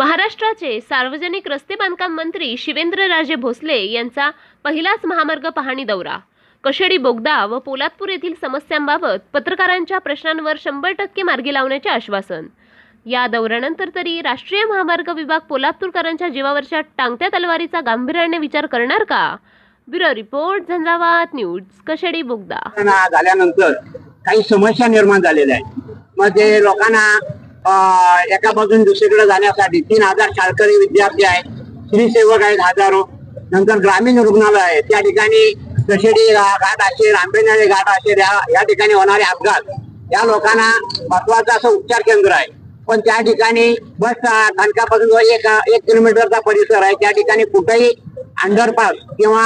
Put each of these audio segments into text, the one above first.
महाराष्ट्राचे सार्वजनिक रस्ते बांधकाम मंत्री शिवेंद्रराजे भोसले यांचा पहिलाच महामार्ग पाहणी दौरा. कशेडी बोगदा व पोलादपूर येथील समस्यांबाबत पत्रकारांच्या प्रश्नांवर शंभर टक्के मार्गी लावण्याचे आश्वासन. या दौऱ्यानंतर तरी राष्ट्रीय महामार्ग विभाग पोलादपूरकरांच्या जीवावरच्या टांगत्या तलवारीचा गांभीर्याने विचार करणार का? Bureau report Zanzavat news Kashedi बोगदा. झाल्यानंतर काही समस्या निर्माण झालेल्या आहेत. मग ते लोकांना एका बाजून दुसरीकडे जाण्यासाठी तीन हजार शाळकरी विद्यार्थी आहेत. स्त्रीसेवक आहेत हजारो. नंतर ग्रामीण रुग्णालय आहे. त्या ठिकाणी कशेडी घाट असेल आंबेनाळे घाट असेल या या ठिकाणी होणारे अपघात. या लोकांना महत्वाचं असं उपचार केंद्र आहे. पण त्या ठिकाणी बस स्थानकापासून एक एक किलोमीटरचा परिसर आहे. त्या ठिकाणी कुठेही अंडरपास किंवा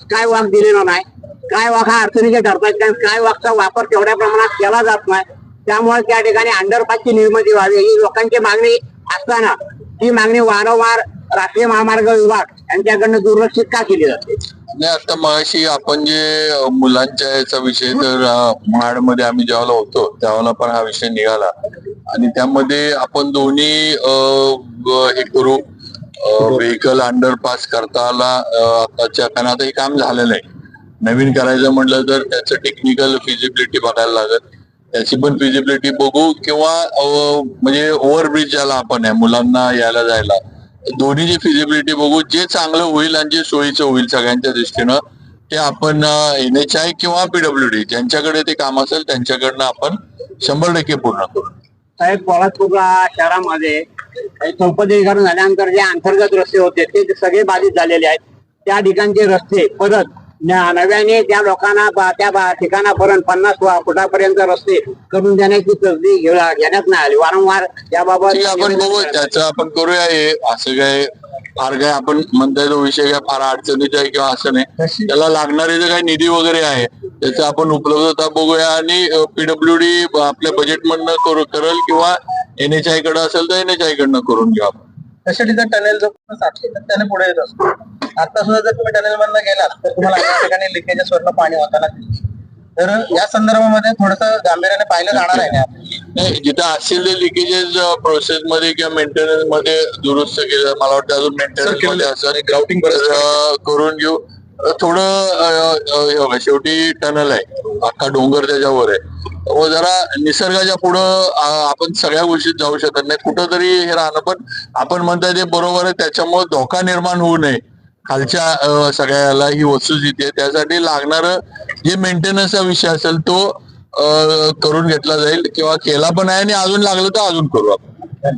स्काय वॉक दिलेला नाही. स्काय वॉक हा अडचणीचे ठरतात. कारण स्काय वॉकचा वापर तेवढ्या प्रमाणात केला जात नाही. त्यामुळे त्या ठिकाणी अंडरपासची निर्मिती व्हावी. ही लोकांची मागणी असताना ही मागणी वारंवार राष्ट्रीय महामार्ग विभाग यांच्याकडनं दुर्लक्षित का केली जाते? नाही आता मगाशी आपण जे मुलांच्या याचा विषय तर महाडमध्ये आम्ही ज्यावेळेला होतो त्यावेळेला पण हा विषय निघाला. आणि त्यामध्ये आपण दोन्ही हे करू व्हेकल अंडरपास करता आला आताच्या कारण आता हे काम झालेलं आहे. नवीन करायचं म्हटलं तर त्याचं टेक्निकल फिजिबिलिटी बघायला लागत त्याची पण फिजिबिलिटी बघू किंवा अ, म्हणजे ओव्हरब्रिज ज्याला आपण आहे मुलांना यायला जायला. दोन्हीची फिजिबिलिटी बघू जे चांगलं होईल आणि जे सोयीचं होईल सगळ्यांच्या दृष्टीनं ते आपण एन एच आय किंवा पीडब्ल्यू डी ज्यांच्याकडे ते काम असेल त्यांच्याकडनं आपण शंभर टक्के पूर्ण करू. साहेब कोल्हापूरला शहरामध्ये काही चौपदरीकरण झाल्यानंतर जे अंतर्गत रस्ते होते ते सगळे बाधित झालेले आहेत. त्या ठिकाणचे रस्ते परत नव्याने त्या लोकांना बा- त्या बा- ठिकाणापर्यंत पन्नास वा- फुटापर्यंत रस्ते करून देण्याची तसदी घेण्यात नाही आली. वारंवार त्याबाबत आपण बघू त्याचं आपण करूया हे. असं काय फार काय आपण म्हणताय तो विषय काय फार अडचणीचा आहे किंवा असं नाही. त्याला लागणारे जे काही निधी वगैरे आहे त्याचं आपण उपलब्धता बघूया आणि पीडब्ल्यू डी आपल्या बजेट मधनं करू करेल किंवा एन एच आयकडे असेल तर एन एच आय कडनं करून घेऊ आपण. त्यासाठी जर टनेल जर सातशे तर त्याने पुढे येत असतो. आता सुद्धा जर तुम्ही टनेल मधनं गेलात तर तुम्हाला अनेक ठिकाणी लिकेजेस वरनं पाणी होताना दिसतं. तर या संदर्भामध्ये थोडस गांभीर्याने पाहिलं जाणार आहे ना? नाही जिथं असतील ते लिकेजेस प्रोसेस मध्ये किंवा मेंटेनन्समध्ये दुरुस्त केलं मला वाटतं अजून मेंटेनन्समध्ये असं ग्राउटिंग करून घेऊ. थोडं हे बघा, शेवटी टनल आहे. अख्खा डोंगर त्याच्यावर आहे. व जरा निसर्गाच्या पुढं आपण सगळ्या गोष्टीत जाऊ शकत नाही. कुठंतरी हे राहणं पण आपण म्हणताय ते बरोबर आहे त्याच्यामुळे धोका निर्माण होऊ नये. खालच्या सगळ्याला ही वस्तुस्थिती आहे त्यासाठी लागणार जे मेंटेनन्सचा विषय असेल तो करून घेतला जाईल किंवा केला पण आहे आणि अजून लागलं तर अजून करू आपण.